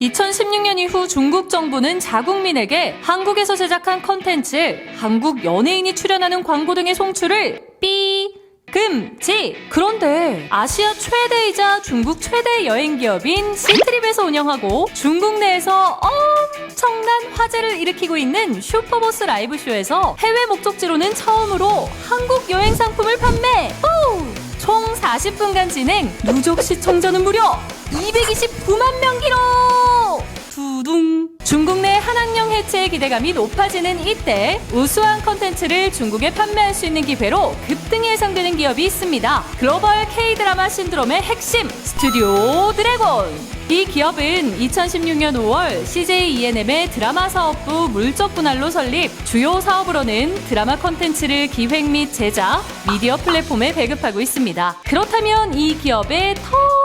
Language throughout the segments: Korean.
2016년 이후 중국 정부는 자국민에게 한국에서 제작한 컨텐츠, 한국 연예인이 출연하는 광고 등의 송출을 삐 금지! 그런데 아시아 최대이자 중국 최대 여행 기업인 시트립에서 운영하고 중국 내에서 엄청난 화제를 일으키고 있는 슈퍼보스 라이브쇼에서 해외 목적지로는 처음으로 한국 여행 상품을 판매! 후! 총 40분간 진행, 누적 시청자는 무려 229만 명 기록! 두둥. 중국 내 한학령 해체의 기대감이 높아지는 이때 우수한 컨텐츠를 중국에 판매할 수 있는 기회로 급등이 예상되는 기업이 있습니다. 글로벌 K-드라마 신드롬의 핵심 스튜디오 드래곤. 이 기업은 2016년 5월 CJ ENM의 드라마 사업부 물적 분할로 설립. 주요 사업으로는 드라마 컨텐츠를 기획 및 제작, 미디어 플랫폼에 배급하고 있습니다. 그렇다면 이 기업의 더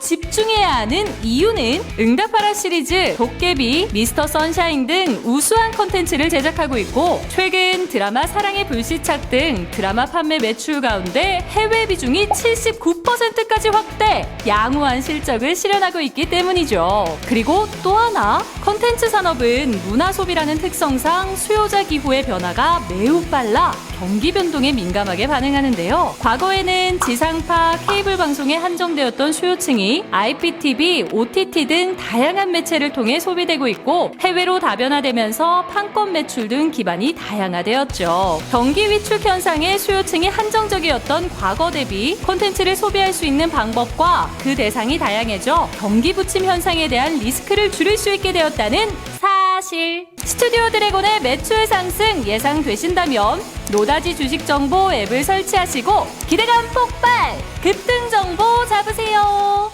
집중해야 하는 이유는 응답하라 시리즈, 도깨비, 미스터 선샤인 등 우수한 컨텐츠를 제작하고 있고 최근 드라마 사랑의 불시착 등 드라마 판매 매출 가운데 해외 비중이 79%까지 확대, 양호한 실적을 실현하고 있기 때문이죠. 그리고 또 하나, 컨텐츠 산업은 문화 소비라는 특성상 수요자 기후의 변화가 매우 빨라 경기 변동에 민감하게 반응하는데요. 과거에는 지상파, 케이블 방송에 한정되었던 수요층이 IPTV, OTT 등 다양한 매체를 통해 소비되고 있고 해외로 다변화되면서 판권 매출 등 기반이 다양화되었죠. 경기 위축 현상에 수요층이 한정적이었던 과거 대비 콘텐츠를 소비할 수 있는 방법과 그 대상이 다양해져 경기 부침 현상에 대한 리스크를 줄일 수 있게 되었다는 사실. 스튜디오 드래곤의 매출 상승 예상되신다면 노다지 주식 정보 앱을 설치하시고 기대감 폭발! 급등 정보 잡으세요.